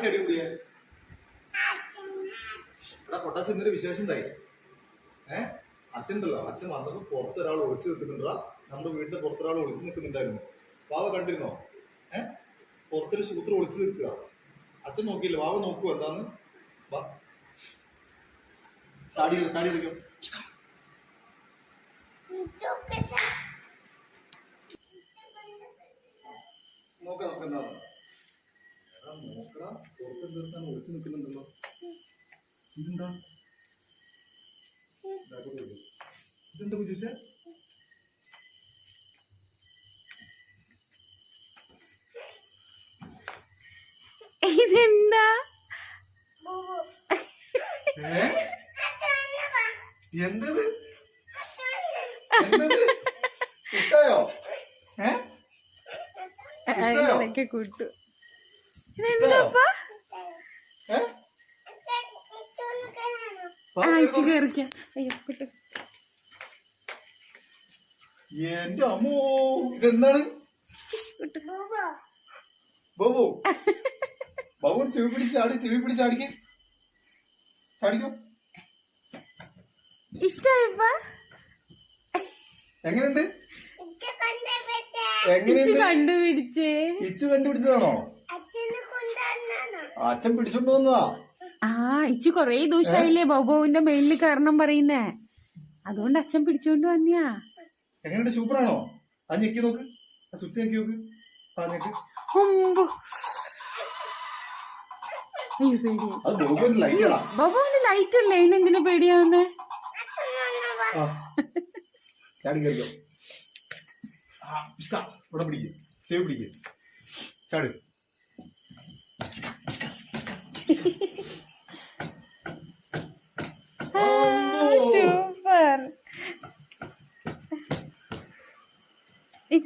ആരൊക്കെ അടിപൊളിയാ എടാ പൊട്ടാസ് ഇന്നൊരു വിശേഷം ഉണ്ടായി. ഏ? അച്ഛൻ ഉണ്ടല്ലോ അച്ഛൻ വന്നപ്പോ പുറത്തൊരാൾ ഒളിച്ചു നിൽക്കുന്നുണ്ടാ നമ്മുടെ വീടിന്റെ പുറത്തൊരാൾ ഒളിച്ചു നിൽക്കുന്നുണ്ടായിരുന്നു. വാവ കണ്ടിരുന്നോ? ഏ? പുറത്തൊരു സൂത്രം ഒളിച്ചു നിൽക്കുക. അച്ഛൻ നോക്കിയില്ല? വാവ നോക്കൂ എന്താന്ന്? വാ. ചാടി ചാടി ഇരിക്കും നോക്കാം നമുക്ക് എന്താണ് എടാ നോക്കടാ പുറത്ത് ദിവസം ഒളിച്ചു നിൽക്കുന്നുണ്ടല്ലോ ഇതെന്താ. ഇതെന്താ കുജൂസേ? ഇതെന്താ? എന്തത്? ഇഷ്ടായോ? ഏ? ഇഷ്ടായോ? കൂട്ടു. എന്റെ അമ്മോ ഇതെന്താണ്? ബബു ബബു. ബാബു ചെവി പിടിച്ച് ചാടി ചെവി പിടിച്ച് ചാടിക്ക്. ചാടിക്കോ. ഇഷ്ടായപ്പ എങ്ങനെയുണ്ട്? എങ്ങനെയുണ്ട്? കണ്ടുപിടിച്ചേ. ഇച്ചു കണ്ടുപിടിച്ചതാണോ? അച്ഛൻ പിടിച്ചോണ്ട് വന്നതാ. ആ ഇച്ചു കൊറേ ദിവസമായില്ലേ ബോബോവിന്റെ മേലിൽ കാരണം പറയുന്നേ. അതുകൊണ്ട് അച്ഛൻ പിടിച്ചോണ്ട് വന്നിയാ. എങ്ങനെയുണ്ട്? സൂപ്പറാണോ? ആ ഞെക്കി നോക്ക്. സ്വിച്ച് ഞെക്കി നോക്ക്. ആ ഞെക്ക്. ബോബോവിന് ലൈറ്റ് അല്ലേ? അതിനെന്തിനാ പേടിയാവുന്നേ? ചാടി കയറിക്കോ ഇവിടെ പിടിക്കും. സേവ് പിടിക്കും. ചാട്.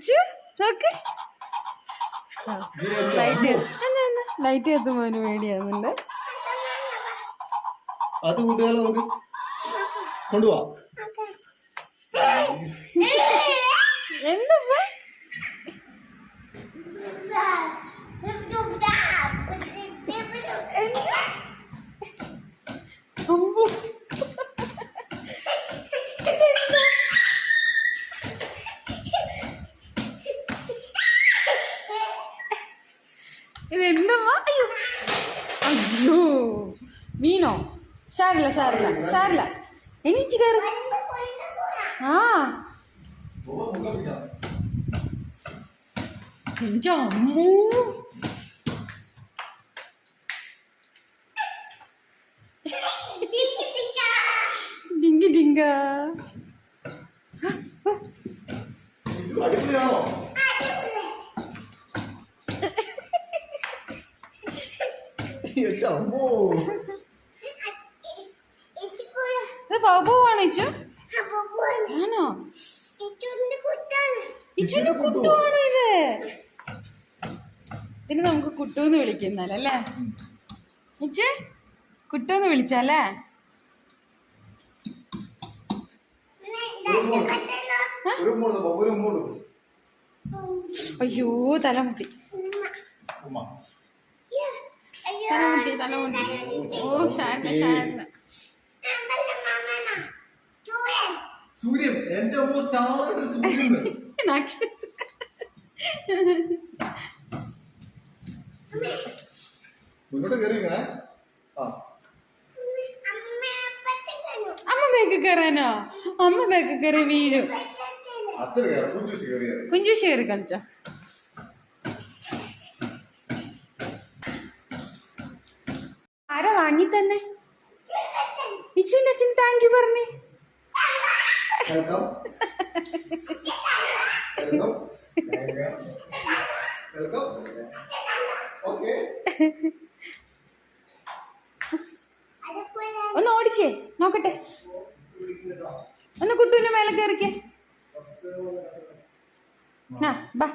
ഇച്ചു നോക്ക്. ലൈറ്റ് ലൈറ്റ് എത്തുമ്പോ അവന് പേടിയാവുന്നുണ്ട് അത് കൂട്ടുകാരെ നമുക്ക്? കൊണ്ടുപോവാ. എന്താ അയ്യോ മീനോ സാരില്ല സാരില്ല സാരില്ല എണീറ്റ് കയറി ആ എന്റെ അമ്മൂ ഡിങ്ക ഡിങ്ക ഇത് അടിപൊളിയാണോ എന്റെ അമ്മോ ഇത് ബാബു ആണോ ഇച്ചു? ആണോ? ഇച്ചുവിന്റെ കുട്ടാണ് ഇത്? ഇതിന് നമുക്ക് കുട്ടൂന്ന് വിളിക്കുന്നല്ലേ ഇച്ചു കുട്ടൂന്ന് വിളിച്ചല്ലേ അയ്യോ തലമുട്ടി. തലമുട്ടി തലമുട്ടി ഓ ഷാരിന ഷാരിന സൂര്യൻ എന്റെ അമ്മ സ്റ്റാർ ആയിട്ട് സൂര്യൻ മുന്നോട്ട് കയറിക്കണേ ആ. അമ്മ ബേക്ക് കയറാനോ അമ്മ ബേക്ക് കയറി. വീഴും കുഞ്ചൂശി കയറി കളിച്ചോ? വാങ്ങി തന്നെ ഇച്ചുവിന്റെ അച്ഛൻ താങ്ക് യു പറഞ്ഞേ. ഒന്ന് ഓടിച്ചേ നോക്കട്ടെ. ഒന്ന് കുട്ടൂന്റെ മേലെ കയറിക്കേ ആ ബാ.